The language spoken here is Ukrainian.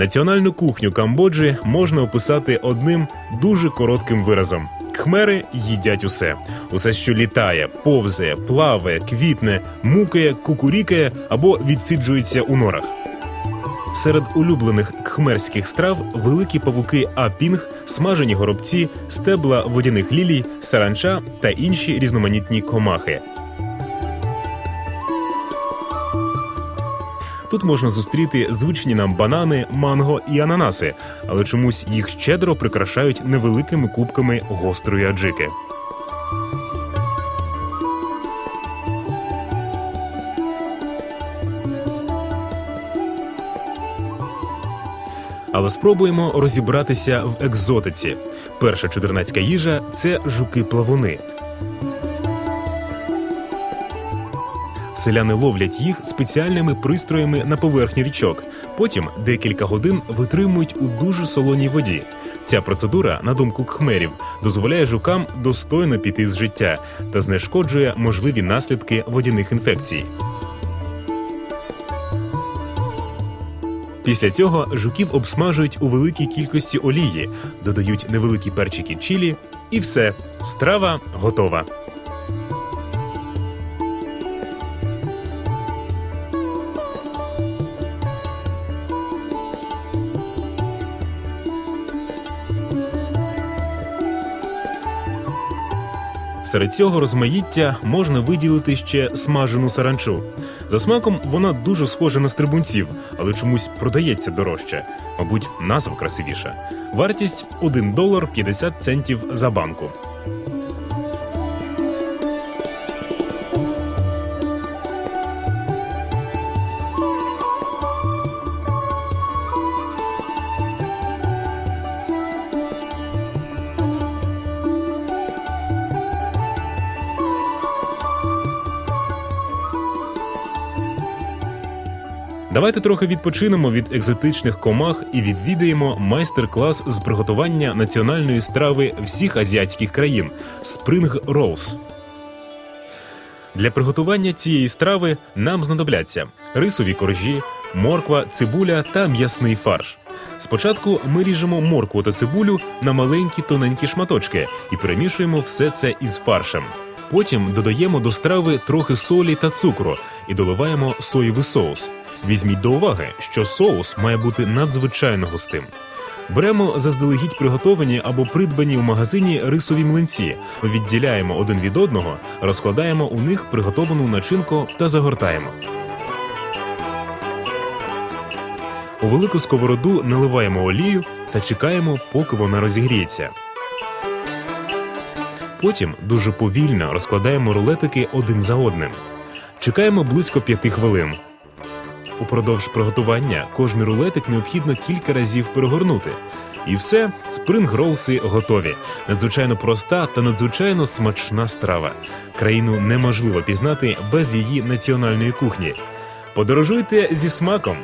Національну кухню Камбоджі можна описати одним дуже коротким виразом. Кхмери їдять усе, усе, що літає, повзає, плаває, квітне, мукає, кукурікає або відсиджується у норах. Серед улюблених кхмерських страв великі павуки апінг, смажені горобці, стебла водяних лілій, саранча та інші різноманітні комахи. Тут можна зустріти звичні нам банани, манго і ананаси, але чомусь їх щедро прикрашають невеликими кубками гострої аджики. Але спробуємо розібратися в екзотиці. Перша чудернацька їжа це жуки-плавуни. Селяни ловлять їх спеціальними пристроями на поверхні річок. Потім декілька годин витримують у дуже солоній воді. Ця процедура, на думку кхмерів, дозволяє жукам достойно піти з життя та знешкоджує можливі наслідки водяних інфекцій. Після цього жуків обсмажують у великій кількості олії, додають невеликі перчики чилі, і все, страва готова. Серед цього розмаїття можна виділити ще смажену саранчу. За смаком вона дуже схожа на стрибунців, але чомусь продається дорожче. Мабуть, назва красивіша. Вартість 1 долар 50 центів за банку. Давайте трохи відпочинемо від екзотичних комах і відвідаємо майстер-клас з приготування національної страви всіх азіатських країн Spring Rolls. Для приготування цієї страви нам знадобляться рисові коржі, морква, цибуля та м'ясний фарш. Спочатку ми ріжемо моркву та цибулю на маленькі тоненькі шматочки і перемішуємо все це із фаршем. Потім додаємо до страви трохи солі та цукру і доливаємо соєвий соус. Візьміть до уваги, що соус має бути надзвичайно густим. Беремо заздалегідь приготовані або придбані у магазині рисові млинці, відділяємо один від одного, розкладаємо у них приготовану начинку та загортаємо. У велику сковороду наливаємо олію та чекаємо, поки вона розігріється. Потім дуже повільно розкладаємо рулетики один за одним. Чекаємо близько п'яти хвилин. Упродовж приготування кожний рулетик необхідно кілька разів перегорнути. І все, спринг-ролси готові. Надзвичайно проста та надзвичайно смачна страва. Країну неможливо пізнати без її національної кухні. Подорожуйте зі смаком.